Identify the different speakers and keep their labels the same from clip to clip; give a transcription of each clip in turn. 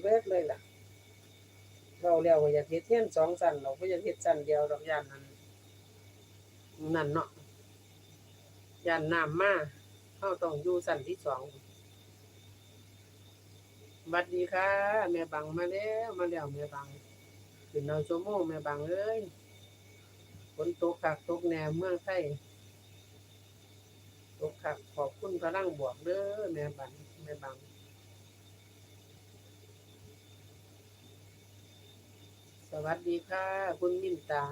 Speaker 1: เบิดเลยล่ะเราแล้วก็อยากเฮ็ดเทียนสองสั้นเราก็อยากเฮ็ดสั้นเดียวดอกยานนั้นนั่นเนาะยานน้ำมาเฮาต้องอยู่สั้นที่สองบัดดีค่ะแม่บังมาแล้วมาแล้วแม่บังขึ้นเอาชั่วโมงแม่บังเอ้ยฝนตกคักตกแหนเมืองไทยตกคักขอบคุณพลังบวกเด้อแม่บังแม่บัง สวัสดีค่ะ คุณมินตา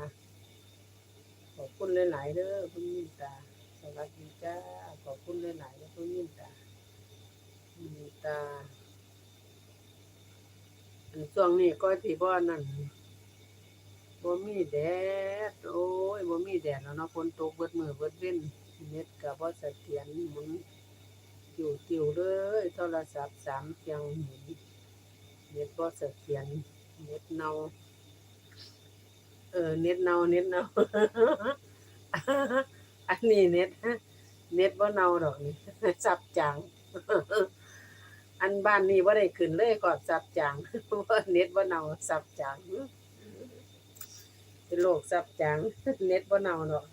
Speaker 1: ขอบคุณหลายๆเด้อคุณมินตา สวัสดีจ้า ขอบคุณหลายๆเด้อคุณมินตามินตาอันช่วงนี้ก็ที่บ่นั่นบ่มีแดด โอ้ยบ่มีแดดแล้วเนาะฝนตกเบิดมือเบิดเว้นเน็ตก็บ่เสถียรหมุนติวเลยโทรศัพท์สามเครื่องหมุนเน็ตบ่เสถียรเน็ตเนา เออเน็ตเนาเน็ตเนาอันนี้เน็ตเน็ตบ่าเนาดอกนี่สับจางอันบ้านนี้บ่าได้ขึ้นเลยก็สับจางว่าเน็ตบ่าเนาสับจางเป็นโรคสับจางเน็ตบ่าเนาดอก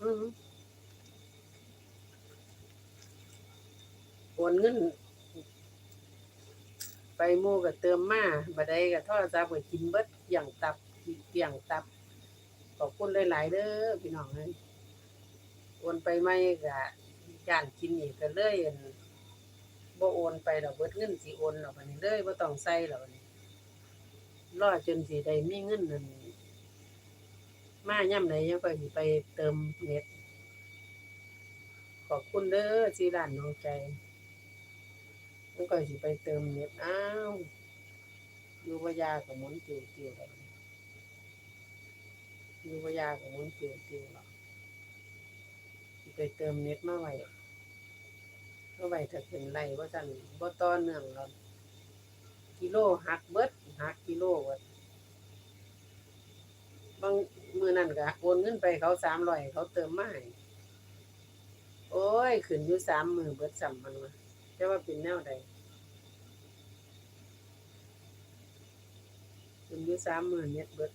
Speaker 1: โอนเงิน ไปหมู่ก็เติมมาบัดใดก็โทรศัพท์ก็กินเบิดเกี่ยงตับเกี่ยงตับ ขอบคุณหลายๆเด้อพี่น้องเอ้ยโอนไปไม่ก็ย่านกินอีกก็เลยบ่โอนไปดอกเบิดเงินสิโอนดอกบัดนี้เลยบ่ต้องใส่ดอกบัดนี้รอจนสิได้มีเงินนั่นมายามใดยังค่อยสิไปเติมเน็ตขอบคุณเด้อสิร้านน้องใจมันก็สิไปเติมเน็ตอ้าวอยู่บ่ยากก็หมุนติ้วๆดอกอยู่ว่ายาของมันเกี่ยวเกี่ยวหรอกไปเติมเน็ตมาไว้มาไว้ถ้าเป็นไรว่าสั่นบ่ต่อเนื่องหรอกกิโลหักเบิดหักกิโลเบิดบางมือนั่นก็โอนเงินไปเขาสามร้อยเขาเติมมาให้โอ้ยขึ้นอยู่สามมือเบิดสัมมันวะจะว่าเป็นแนวใดขึ้นอยู่สามมือเน็ตเบิด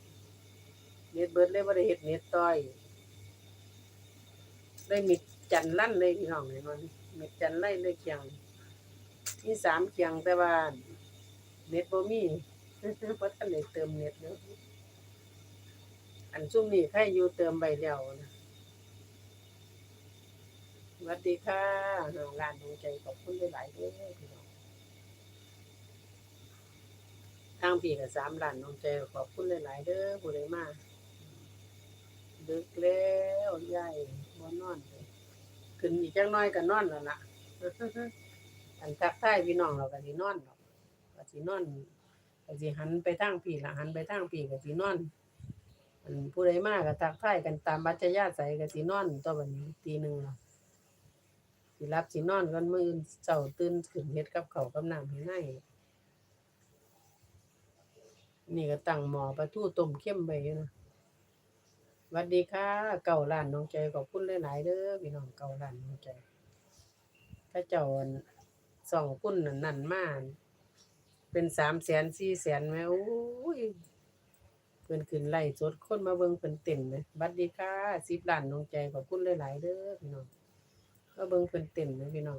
Speaker 1: เน็ตเบิดเลยบ่ได้เฮ็ดเน็ตต่อยเลยมีจันลั่นเลยพี่น้องเห็นบ่มีจันไล่เลยเคียงมีสามเคียงแต่ว่าเน็ตบ่มีบ่ทันได้เติมเน็ตเนาะอันซุ่มนี้ใครอยู่เติมใบแล้วนะสวัสดีค่ะน้องร้านดวงใจขอบคุณหลายๆเด้อพี่น้องทางพี่ก็สามลานน้องใจขอบคุณหลายๆเด้อผู้ใดมา ดึกแล้วยายบ่นอนเลยขึ้นอีกจังน้อยก็นอนแล้วล่ะอันทักทายพี่น้องเราก็สินอนดอกก็สินอนก็สิหันไปทางพี่ละหันไปทางพี่ก็สินอนอันผู้ใดมาก็ทักทายกันตามบัจยาตใสก็สินอนตัวบัดนี้ตีหนึ่งแล้วสิรับสินอนกันมื้อเช้าตื่นขึ้นเฮ็ดกับเขากับน้ำให้ในนี่ก็ตั้งหมอปลาทูต้มเค็มไว้อยู่นะ วัสดีค่ะ เก่าล้านน้องใจขอบคุณหลายๆเด้อพี่น้องเก่าล้านน้องใจถ้าเจ้าส่องคุณนั่นนั่นมากเป็นสามแสนสี่แสนไหมโอ้ยเพิ่นขึ้นไล่สดคนมาเบิ่งเพิ่นเต้นไหมบัดดีค่ะสิบล้านน้องใจขอบคุณหลายๆเด้อพี่น้องมาเบิ่งเพิ่นเต้นไหมพี่น้อง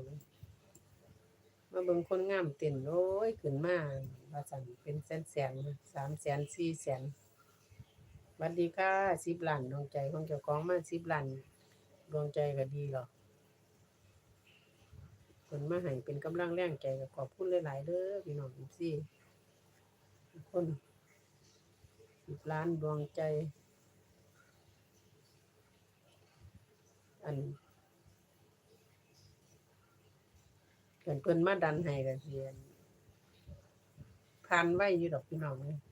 Speaker 1: มาเบิ่งคนงามเต้นโอ้ยขึ้นมาว่าสั่นเป็นแสนๆสนสามแสนสี่แสนส วัสดีค่ะสิบล้านดวงใจของเจ้าของมาสิบล้านดวงใจก็ดีหรอกคนมาให้เป็นกำลังแรงใจก็ขอบคุณหลาย ๆเด้อพี่น้องทุกซี่คนสิบล้านดวงใจ อันเกินเพิ่นมาดันให้ก็เสียนผ่านไว้อยู่ดอกพี่น้องเอ้ย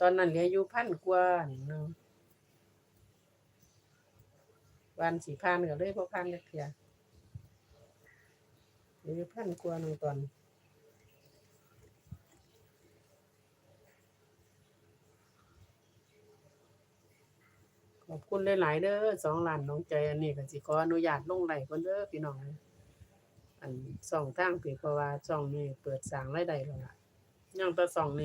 Speaker 1: ตอนนั้นเหลืออยู่พันกว่าเนาะวันสี่พันก็เลยพอพันจักเทียเหลืออยู่พันกว่าหนึงตอนขอบคุณหลายๆเด้อสองล้านน้องใจอันนี้ก็สิขออนุญาตลงไหลฟ์เพิ่นเด้อพี่น้องอันสองทางพี่เพราะว่าช่องนี้เปิดสร้างรายได้แล้วล่ะยังแต่ช่องนี้